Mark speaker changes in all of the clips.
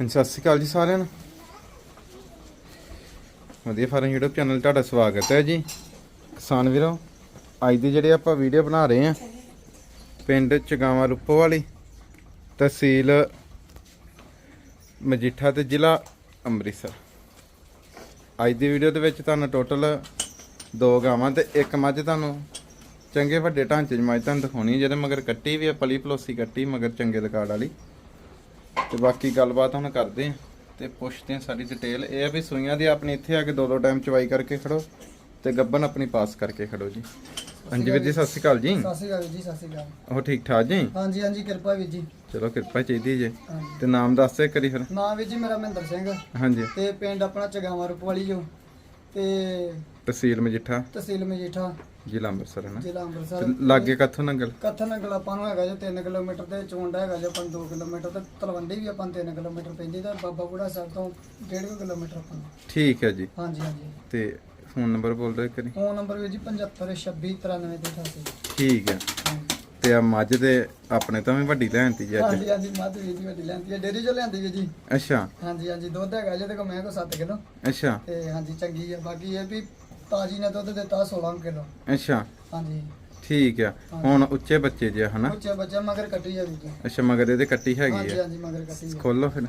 Speaker 1: ਹਾਂਜੀ, ਸਤਿ ਸ਼੍ਰੀ ਅਕਾਲ ਜੀ ਸਾਰਿਆਂ ਨੂੰ। ਵਧੀਆ ਫਾਰਮ YouTube ਚੈਨਲ ਤੁਹਾਡਾ ਸਵਾਗਤ ਹੈ ਜੀ। ਕਿਸਾਨ ਵੀਰੋ ਅੱਜ ਦੀ ਜਿਹੜੀ ਆਪਾਂ ਵੀਡੀਓ ਬਣਾ ਰਹੇ ਹਾਂ ਪਿੰਡ ਚਗਾਵਾ ਰੂਪੋ ਵਾਲੀ ਤਹਿਸੀਲ ਮਜੀਠਾ ਤੇ ਜ਼ਿਲ੍ਹਾ ਅੰਮ੍ਰਿਤਸਰ। ਅੱਜ ਦੀ ਵੀਡੀਓ ਦੇ ਵਿੱਚ ਤੁਹਾਨੂੰ ਟੋਟਲ ਦੋ ਗਾਵਾਂ ਤੇ ਇੱਕ ਮੱਝ ਤੁਹਾਨੂੰ ਚੰਗੇ ਵੱਡੇ ਢਾਂਚੇ 'ਚ ਮੱਝ ਤੁਹਾਨੂੰ ਦਿਖਾਉਣੀ ਹੈ ਜਿਹਦੇ ਮਗਰ ਕੱਟੀ ਵੀ ਆ ਪਲੀ ਪਲੋਸੀ ਕੱਟੀ ਮਗਰ ਚੰਗੇ ਰਿਕਾਰਡ ਵਾਲੀ। ਤੇ ਬਾਕੀ ਗੱਲਬਾਤ ਹੁਣ ਕਰਦੇ ਆ ਤੇ ਪੁੱਛਦੇ ਆ ਸਾਰੀ ਡਿਟੇਲ ਇਹ ਆ ਵੀ ਸੂਈਆਂ ਦੀ ਆਪਣੀ ਇੱਥੇ ਆ ਕੇ ਦੋ ਦੋ ਟਾਈਮ ਚਵਾਈ ਕਰਕੇ ਖੜੋ ਤੇ ਗੱਬਨ ਆਪਣੀ ਪਾਸ ਕਰਕੇ ਖੜੋ ਜੀ। ਹਾਂਜੀ ਵੀਰ ਜੀ ਸਤਿ ਸ਼੍ਰੀ ਅਕਾਲ ਜੀ।
Speaker 2: ਸਤਿ ਸ਼੍ਰੀ ਅਕਾਲ ਜੀ ਸਤਿ ਸ਼੍ਰੀ ਅਕਾਲ।
Speaker 1: ਉਹ ਠੀਕ ਠਾਕ ਜੀ?
Speaker 2: ਹਾਂਜੀ ਹਾਂਜੀ ਕਿਰਪਾ ਵੀਰ ਜੀ।
Speaker 1: ਚਲੋ ਕਿਰਪਾ ਚਾਹੀਦੀ ਜੇ। ਤੇ ਨਾਮ ਦੱਸ ਦੇ ਕਰੀ ਫਿਰ।
Speaker 2: ਨਾਮ ਵੀਰ ਜੀ ਮੇਰਾ ਮਹਿੰਦਰ ਸਿੰਘ।
Speaker 1: ਹਾਂਜੀ।
Speaker 2: ਤੇ ਪਿੰਡ ਆਪਣਾ ਚਗਾਵਾ ਰੂਪਵਾਲੀ ਜੋ। ਤੇ
Speaker 1: ਤਹਿਸੀਲ ਮਜੀਠਾ?
Speaker 2: ਤਹਿਸੀਲ ਮਜੀਠਾ।
Speaker 1: ਜ਼ਿਲ੍ਹਾ ਅੰਮ੍ਰਿਤਸਰ ਹੈ ਨਾ?
Speaker 2: ਜ਼ਿਲ੍ਹਾ
Speaker 1: ਤੇ
Speaker 2: ਅੰਮ੍ਰਿਤਸਰ
Speaker 1: ਲਾਗੇ ਕੱਥੋਂ ਨੰਗਲ
Speaker 2: ਕੱਥਨ ਨਗਲ ਆਪਾਂ ਨੂੰ ਹੈਗਾ ਜੋ 3 ਕਿਲੋਮੀਟਰ ਤੇ ਚੋਂਡਾ ਹੈਗਾ ਜੋ ਆਪਾਂ 2 ਕਿਲੋਮੀਟਰ ਤੇ ਤਲਵੰਡੀ ਵੀ ਆਪਾਂ ਨੂੰ 3 ਕਿਲੋਮੀਟਰ ਪੈਂਦੀ ਤੇ ਬਾਬਾ ਬੁੜਾ ਸਾਹਿਬ ਤੋਂ 1.5 ਕਿਲੋਮੀਟਰ ਆਪਾਂ ਨੂੰ।
Speaker 1: ਠੀਕ ਹੈ ਜੀ।
Speaker 2: ਹਾਂਜੀ ਹਾਂਜੀ।
Speaker 1: ਤੇ ਫੋਨ ਨੰਬਰ ਬੋਲ ਦਿਓ ਕਰੀ
Speaker 2: ਫੋਨ ਨੰਬਰ ਵੀਰ ਜੀ 75 26 93 ਤੇ 88
Speaker 1: ਠੀਕ ਹੈ। ਤੇ ਆ ਮੱਝ ਦੇ ਆਪਣੇ ਤਾਂ ਵੀ ਵੱਡੀ ਲੈਣਤੀ ਜੀ ਅੱਜ?
Speaker 2: ਹਾਂਜੀ ਹਾਂਜੀ ਮੱਧ ਵੀਰ ਜੀ ਵੱਡੀ ਲੈਂਦੀ ਹੈ। ਡੇਰੀ ਚੋਂ ਲੈਂਦੀ ਵੀਰ ਜੀ।
Speaker 1: ਅੱਛਾ।
Speaker 2: ਹਾਂਜੀ ਹਾਂਜੀ ਦੁੱਧ ਹੈਗਾ ਜਿਹਦੇ ਕੋਲ ਮੈਂ ਕੋ 7 ਕਿਲੋ।
Speaker 1: ਅੱਛਾ।
Speaker 2: ਤੇ ਹਾਂਜੀ ਚੰਗੀ ਹੈ ਬਾਕੀ ਇਹ ਵੀ ਤਾਜੀ ਨੇ ਦੁੱਧ ਦਿੱਤਾ 16 ਕਿਲੋ।
Speaker 1: ਅੱਛਾ।
Speaker 2: ਹਾਂਜੀ।
Speaker 1: ਠੀਕ ਆ। ਹੁਣ ਉੱਚੇ ਬੱਚੇ ਜੇ ਹਨਾ?
Speaker 2: ਬੱਚੇ ਬੱਚੇ ਮਗਰ ਕੱਟੀ ਵੀਰ ਜੀ
Speaker 1: ਅੱਛਾ ਮਗਰ ਇਹਦੇ ਕੱਟੀ ਹੈਗੀ
Speaker 2: ਹਾਂਜੀ
Speaker 1: ਆ?
Speaker 2: ਹਾਂਜੀ ਮਗਰ ਕੱਟੀ ਆ।
Speaker 1: ਖੋਲੋ ਫਿਰ।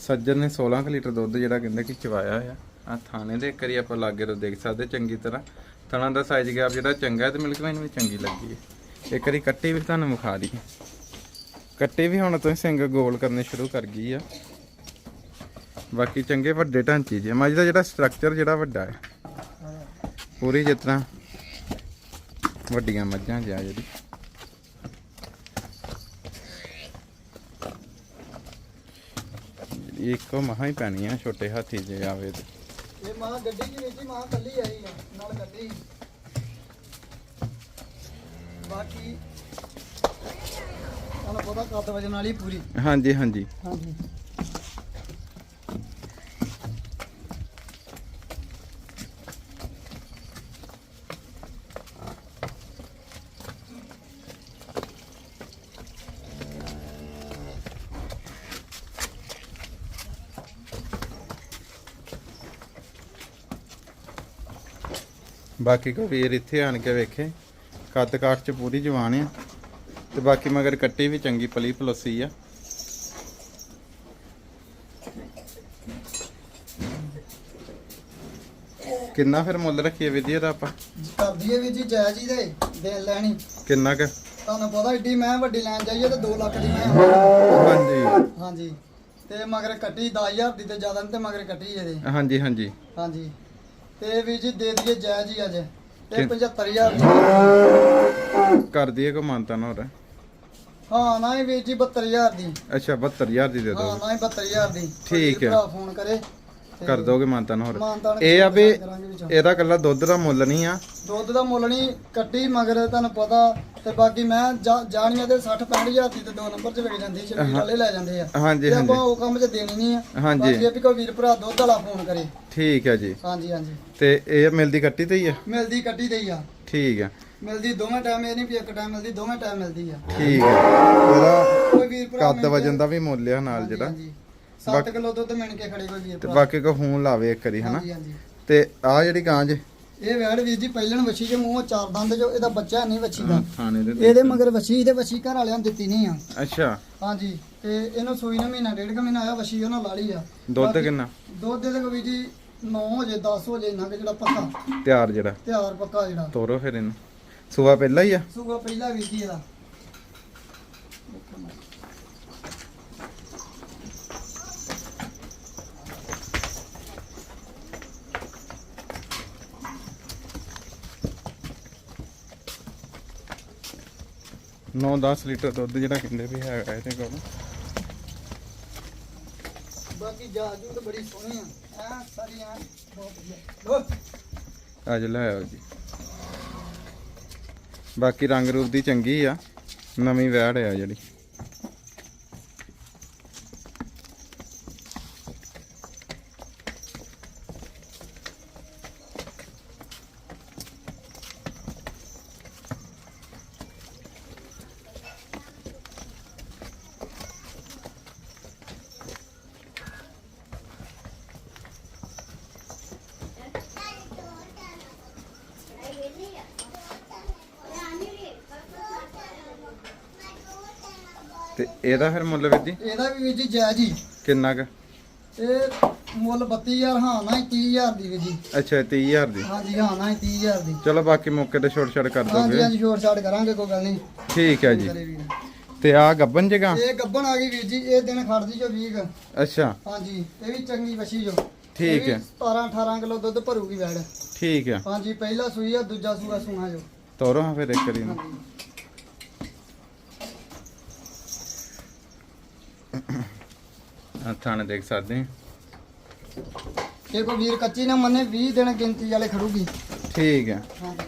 Speaker 1: ਸੱਜਣ ਨੇ 16 ਕੁ ਲੀਟਰ ਦੁੱਧ ਜਿਹੜਾ ਕਹਿੰਦੇ ਕਿ ਚਵਾਇਆ ਆ ਆ ਥਾਣੇ ਦੇ ਇੱਕ ਵਾਰੀ ਆਪਾਂ ਲਾਗੇ ਤੋਂ ਦੇਖ ਸਕਦੇ ਚੰਗੀ ਤਰ੍ਹਾਂ। ਥਣਾ ਦਾ ਸਾਈਜ਼ ਗੈਪ ਜਿਹੜਾ ਚੰਗਾ ਹੈ ਤੇ ਮਿਲਕ ਵੈਨ ਵੀ ਚੰਗੀ ਲੱਗੀ ਹੈ। ਇੱਕ ਵਾਰੀ ਕੱਟੀ ਵੀ ਤੁਹਾਨੂੰ ਵਿਖਾ ਦਈਏ। ਕੱਟੀ ਵੀ ਹੁਣ ਤੋਂ ਸਿੰਘ ਗੋਲ ਕਰਨੇ ਸ਼ੁਰੂ ਕਰ ਗਈ ਆ। ਬਾਕੀ ਚੰਗੇ ਵੱਡੇ ਢਾਂਚੇ ਜੇ ਮੱਝ ਦਾ ਜਿਹੜਾ ਸਟਰਕਚਰ ਜਿਹੜਾ ਵੱਡਾ ਹੈ। ਪੂਰੀ ਜਿਸ ਤਰ੍ਹਾਂ ਵੱਡੀਆਂ ਮੱਝਾਂ ਜਿਹਾ ਜਿਹੜੀ ਇੱਕੋ ਮਹਾ ਹੀ ਪੈਣੀ ਆ ਛੋਟੇ ਹਾਥੀ ਜੇ ਆਵੇ ਤੇ।
Speaker 2: ਇਹ ਮਾਂ ਗੱਡੀ ਦੀ ਵਿੱਚ ਮਾਂ ਕੱਲੀ ਆਈ ਆ ਨਾਲ ਗੱਡੀ। ਬਾਕੀ ਤੁਹਾਨੂੰ ਪਤਾ ਕੱਦ ਵਜਨ ਵਾਲੀ ਪੂਰੀ।
Speaker 1: ਹਾਂਜੀ ਹਾਂਜੀ।
Speaker 2: ਹਾਂਜੀ।
Speaker 1: ਬਾਕੀ ਕੋ ਵੀਰ ਇੱਥੇ ਆਣ ਕੇ ਵੇਖੇ। ਕੱਦ ਕਾਠ ਚ ਪੂਰੀ ਜਵਾਨ ਆ। ਤੇ ਬਾਕੀ ਮਗਰ ਕੱਟੀ ਵੀ ਚੰਗੀ ਪਲੀ ਪਲੋਸੀ ਆ। ਕਿੰਨਾ ਫਿਰ ਮੁੱਲ ਰੱਖੀਏ ਵਿਧੀ ਦਾ ਆਪਾਂ?
Speaker 2: ਕਰਦੀ ਹੈ ਵੀਰ ਜੀ ਜਾਇਜ਼ ਹੀ ਦੇ ਦੇਣ ਲੈਣੀ।
Speaker 1: ਕਿੰਨਾ ਕ?
Speaker 2: ਤੁਹਾਨੂੰ ਪਤਾ ਏਡੀ ਮੈਂ ਵੱਡੀ ਲੈਣ ਜਾਈਏ ਤੇ 2 ਲੱਖ ਦੀ ਮੈਂ।
Speaker 1: ਹਾਂਜੀ।
Speaker 2: ਹਾਂਜੀ। ਤੇ ਮਗਰ ਕੱਟੀ 10000 ਦੀ ਤੇ ਜ਼ਿਆਦਾ ਨਹੀਂ ਤੇ ਮਗਰ ਕੱਟੀ ਇਹਦੇ।
Speaker 1: ਹਾਂਜੀ ਹਾਂਜੀ।
Speaker 2: ਹਾਂਜੀ। ਤੇ ਵੀਰ ਜੀ ਦੇ ਦਈਏ ਜਾਇਜ਼ ਹੀ ਅੱਜ ਤੇ
Speaker 1: ਕਿ-
Speaker 2: 75000 ਦੀ।
Speaker 1: ਕਰ ਦਈਏ ਕੋ ਮਾਨਤਾ ਨਾ ਹੋਰ।
Speaker 2: ਹਾਂ ਨਾ ਹੀ ਵੀਰ ਜੀ 72000 ਦੀ।
Speaker 1: ਅੱਛਾ 72000 ਦੀ ਦੇ
Speaker 2: ਹਾਂ
Speaker 1: ਦੋ
Speaker 2: ਨਾ ਹੀ 72000 ਦੀ।
Speaker 1: ਠੀਕ ਹੈ।
Speaker 2: ਭਰਾ ਫੋਨ ਕਰੇ।
Speaker 1: ਕਰ ਦੋਗੇ ਮਾਨਤਾ ਨਾ ਹੋਰ?
Speaker 2: ਮਾਨਤਾਨ
Speaker 1: ਇਹ ਆ ਵੀ
Speaker 2: ਕਰਾਂਗੇ ਵਿੱਚੋਂ।
Speaker 1: ਇਹਦਾ ਕੱਲਾ ਦੁੱਧ ਦਾ ਮੁੱਲ ਨਹੀਂ ਆ।
Speaker 2: ਦੁੱਧ ਦਾ ਮੁੱਲ ਨਹੀਂ ਕੱਟੀ ਮਗਰ ਤੁਹਾਨੂੰ ਪਤਾ ਤੇ ਬਾਕੀ ਮੈਂ ਜਾ- ਜਾਣੀਆਂ ਤੇ 60 65000 ਦੀ ਤੇ ਦੋ ਨੰਬਰ 'ਚ ਵਿਕ ਜਾਂਦੀ ਚੰਗੀ ਵਾਲੇ ਲੈ ਜਾਂਦੇ ਆ।
Speaker 1: ਹਾਂਜੀ
Speaker 2: ਤੇ ਆਪਾਂ
Speaker 1: ਹਾਂਜੀ।
Speaker 2: ਉਹ ਕੰਮ 'ਚ ਦੇਣੀ ਨਹੀਂ ਆ।
Speaker 1: ਹਾਂਜੀ।
Speaker 2: ਬਾਕੀ ਇਹ ਵੀ ਕੋਈ ਵੀਰ ਭਰਾ ਦੁੱਧ ਵਾਲਾ ਫੋਨ ਕਰੇ।
Speaker 1: ਠੀਕ ਹੈ ਜੀ।
Speaker 2: ਹਾਂਜੀ ਹਾਂਜੀ।
Speaker 1: ਤੇ ਇਹ ਮਿਲਦੀ ਕੱਟੀ ਤੇ ਹੀ ਆ?
Speaker 2: ਮਿਲਦੀ ਕੱਟੀ ਦੇ ਹੀ ਆ।
Speaker 1: ਠੀਕ ਆ।
Speaker 2: ਮਿਲਦੀ ਦੋਵੇਂ ਟਾਈਮ ਇਹ ਨਹੀਂ ਵੀ ਇੱਕ ਟਾਈਮ ਮਿਲਦੀ ਦੋਵੇਂ ਟਾਈਮ ਮਿਲਦੀ ਆ।
Speaker 1: ਠੀਕ ਉਹਦਾ
Speaker 2: ਕੋਈ ਵੀਰ ਭਰਾ
Speaker 1: ਕੱਦ ਵਜਨ ਦਾ ਵੀ ਮੁੱਲ ਆ ਨਾਲ ਜਿਹੜਾ।
Speaker 2: 7 ਕਿਲੋ ਦੁੱਧ ਮਿਣ ਕੇ ਖੜੇ ਕੋਈ ਵੀਰ
Speaker 1: ਤੇ
Speaker 2: ਭਰਾ।
Speaker 1: ਬਾਕੀ ਕੋ ਫੋਨ ਲਾਵੇ ਇੱਕ ਵਾਰੀ ਹਨਾ?
Speaker 2: ਹਾਂਜੀ ਹਾਂਜੀ।
Speaker 1: ਤੇ ਆ ਜਿਹੜੀ ਗਾਂ ਜੇ?
Speaker 2: ਇਹ ਵੈੜ ਵੀਰ ਜੀ ਪਹਿਲਣ ਵੱਛੀ ਦੇ ਮੂੰਹੋਂ ਚਾਰ ਦੰਦ ਜੋ ਇਹਦਾ ਬੱਚਾ ਨਹੀਂ ਵੱਛੀ ਦਾ।
Speaker 1: ਥਾਣੇ ਦੇ
Speaker 2: ਇਹਦੇ ਮਗਰ ਵੱਛੀ ਇਹਦੇ ਵੱਛੀ ਘਰ ਵਾਲਿਆਂ ਨੇ ਦਿੱਤੀ ਨਹੀਂ ਆ।
Speaker 1: ਅੱਛਾ।
Speaker 2: ਹਾਂਜੀ ਤੇ ਇਹਨੂੰ ਸੂਈ ਨੂੰ ਮਹੀਨਾ ਡੇਢ ਕੁ ਮਹੀਨਾ ਆਇਆ ਵੱਛੀ ਉਹਨਾਂ ਲਾ ਲਈ ਆ।
Speaker 1: ਦੁੱਧ
Speaker 2: ਬਾਕੀ
Speaker 1: ਕਿੰਨਾ?
Speaker 2: ਦੁੱਧ ਦੇ ਕੋਈ ਜੀ 9 ਹੋ ਜੇ 10 ਹੋ ਜੇ ਇੰਨਾ ਕੁ ਜਿਹੜਾ ਪੱਕਾ।
Speaker 1: ਤਿਆਰ ਜਿਹੜਾ?
Speaker 2: ਤਿਆਰ ਪੱਕਾ ਜਿਹੜਾ।
Speaker 1: ਤੋਰੋ ਫਿਰ ਇਹਨੂੰ। ਸੂਆ ਪਹਿਲਾਂ ਹੀ ਆ?
Speaker 2: ਸੂਗਾ ਪਹਿਲਾ ਵੀਰ ਜੀ ਇਹਦਾ।
Speaker 1: ਨੌ 10 ਲੀਟਰ ਦੁੱਧ ਜਿਹੜਾ ਕਹਿੰਦੇ ਵੀ ਹੈਗਾ ਇਹਦੇ ਕੋਲ।
Speaker 2: ਬਾਕੀ ਜਾਜੂ ਤਾਂ ਬੜੀ ਸੋਹਣੀ ਆ। ਐ ਸਾਰੀ ਐ। ਬਹੁਤ ਵਧੀਆ। ਲੋ
Speaker 1: ਅੱਜ ਲੈ ਆਓ ਜੀ। ਬਾਕੀ ਰੰਗ ਰੂਪ ਦੀ ਚੰਗੀ ਆ। ਨਵੀਂ ਵੈੜ ਆ ਜਿਹੜੀ। ਤੇ ਇਹਦਾ ਫਿਰ ਮੁੱਲ ਵੀਰ ਜੀ?
Speaker 2: ਇਹਦਾ ਵੀ ਵੀਰ ਜੀ ਜਾਇਜ਼ ਹੀ।
Speaker 1: ਕਿੰਨਾ ਕੁ?
Speaker 2: ਇਹ ਮੁੱਲ 32000 ਹਾਂ ਨਾ 30000 ਦੀ ਵੀਰ ਜੀ।
Speaker 1: ਅੱਛਾ 30000 ਦੀ।
Speaker 2: ਹਾਂਜੀ ਹਾਂ ਨਾ 30000 ਦੀ।
Speaker 1: ਚਲੋ ਬਾਕੀ ਮੌਕੇ ਤੇ ਛੋਟ ਛੜ ਕਰ
Speaker 2: ਹਾਂਜੀ
Speaker 1: ਦੋਗੇ।
Speaker 2: ਹਾਂਜੀ ਛੋਟ ਛਾੜ ਕਰਾਂਗੇ ਕੋਈ ਗੱਲ ਨਹੀਂ।
Speaker 1: ਠੀਕ ਹੈ ਜੀ।
Speaker 2: ਕਰੇ ਵੀਰ
Speaker 1: ਤੇ ਆ ਗੱਬਨ ਜਗਾ
Speaker 2: ਇਹ ਗੱਬਣ ਆ ਗਈ ਵੀਰ ਜੀ ਇਹ ਦਿਨ ਖੜਦੀ ਜੋ 20 ਕੁ।
Speaker 1: ਅੱਛਾ।
Speaker 2: ਹਾਂਜੀ ਇਹ ਵੀ ਚੰਗੀ ਵਛੀ ਜੋ।
Speaker 1: ਠੀਕ ਹੈ।
Speaker 2: 17 18 ਕਿਲੋ ਦੁੱਧ ਭਰੂਗੀ ਵੈੜ
Speaker 1: ਠੀਕ ਹੈ।
Speaker 2: ਹਾਂਜੀ ਪਹਿਲਾ ਸੂਈ ਆ ਦੂਜਾ ਸੂਆ ਸੂਣਾ ਜੋ।
Speaker 1: ਤੋਰੋ ਹਾਂ ਫਿਰ ਇੱਕ ਵਾਰੀ ਨੂੰ
Speaker 2: ਹਾਂਜੀ।
Speaker 1: ਥਾਣੇ ਦੇਖ ਸਕਦੇ ਹਾਂ।
Speaker 2: ਇਹ ਕੋ ਵੀਰ ਕੱਚੀ ਨਾ ਮੰਨੇ 20 ਦਿਨ ਗਿਣਤੀ ਵਾਲੇ ਖੜੂਗੀ।
Speaker 1: ਠੀਕ ਹੈ।
Speaker 2: ਹਾਂਜੀ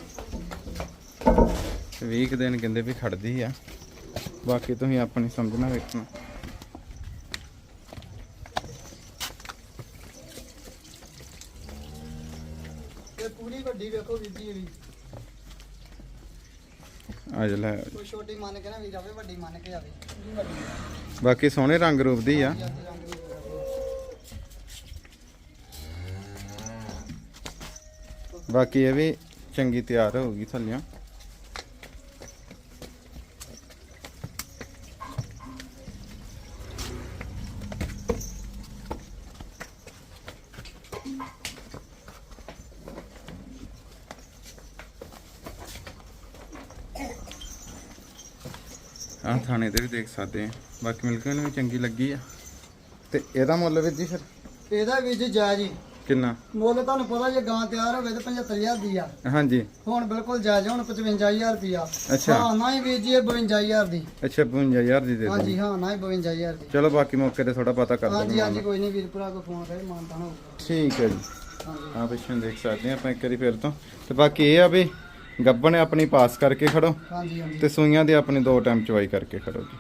Speaker 1: 20 ਕੁ ਦਿਨ ਕਹਿੰਦੇ ਵੀ ਖੜਦੀ ਆ। ਬਾਕੀ ਤੁਸੀਂ ਆਪਣੀ ਸਮਝਣਾ ਵੇਖਣਾ
Speaker 2: ਇਹ ਪੂਰੀ ਵੱਡੀ ਵੇਖੋ ਵੀਰ ਜੀ
Speaker 1: ਅੱਜ ਲੈ।
Speaker 2: ਕੋਈ ਛੋਟੀ ਮੰਨ ਕੇ ਨਾ ਵੀਰ ਆਵੇ ਵੱਡੀ ਮੰਨ ਕੇ ਵੱਡੀ
Speaker 1: ਬਾਕੀ ਸੋਹਣੇ ਰੰਗ ਰੂਪ ਦੀ ਆ।
Speaker 2: ਰੰਗ ਦੀ।
Speaker 1: ਬਾਕੀ ਇਹ ਵੀ ਚੰਗੀ ਤਿਆਰ ਹੋਊਗੀ ਥੱਲਿਆਂ ਆਹ ਥਾਣੇ ਤੇ ਵੀ ਦੇਖ ਸਕਦੇ ਆ ਬਾਕੀ ਮਿਲਕ ਨੂੰ ਵੀ ਚੰਗੀ ਲੱਗੀ ਆ। ਤੇ ਇਹਦਾ ਮੁੱਲ ਵੀ ਜੀ ਫਿਰ?
Speaker 2: ਇਹਦਾ ਵੀਰ ਜੀ ਜਾਇਜ਼ ਹੀ।
Speaker 1: ਕਿੰਨਾ?
Speaker 2: ਮੁੱਲ ਤੁਹਾਨੂੰ ਪਤਾ ਜੇ ਗਾਂ ਤਿਆਰ ਹੋਵੇ ਤੇ 75000 ਦੀ ਆ।
Speaker 1: ਹਾਂਜੀ।
Speaker 2: ਹੁਣ ਬਿਲਕੁਲ ਜਾਇਜ਼ ਆ, ਹੁਣ 55000 ਰੁਪਿਆ
Speaker 1: ਅੱਛਾ।
Speaker 2: ਹਾਂ ਨਾ ਹੀ ਵੀਰ ਜੀ ਇਹ 52000 ਦੀ।
Speaker 1: ਅੱਛਾ 55000 ਦੀ ਦੇ
Speaker 2: ਹਾਂਜੀ ਹਾਂ ਨਾ ਹੀ 52000 ਦੀ।
Speaker 1: ਚਲੋ ਬਾਕੀ ਮੌਕੇ ਤੇ ਥੋੜਾ ਪਤਾ ਕਰ
Speaker 2: ਹਾਂਜੀ ਹਾਂਜੀ ਕੋਈ ਨਹੀਂ ਵੀਰ ਭਰਾ ਕੋ ਫੋਨ ਕਰੇ ਮਾਨਤਾ ਹੋਊਗਾ।
Speaker 1: ਠੀਕ ਹੈ ਜੀ।
Speaker 2: ਹਾਂਜੀ।
Speaker 1: ਆ ਪਿੱਛੇ ਨੂੰ ਦੇਖ ਸਕਦੇ ਆ ਆਪਾਂ ਇੱਕ ਵਾਰੀ ਫਿਰ ਤੋਂ। ਤੇ ਬਾਕੀ ਇਹ ਆ ਵੀ ਗੱਬਣ ਆਪਣੀ ਪਾਸ ਕਰਕੇ ਖੜੋ
Speaker 2: ਹਾਂਜੀ ਹਾਂਜੀ।
Speaker 1: ਤੇ ਸੂਈਆਂ ਦੇ ਆਪਣੀ ਦੋ ਟਾਈਮ ਚਵਾਈ ਕਰਕੇ ਖੜੋ ਜੀ।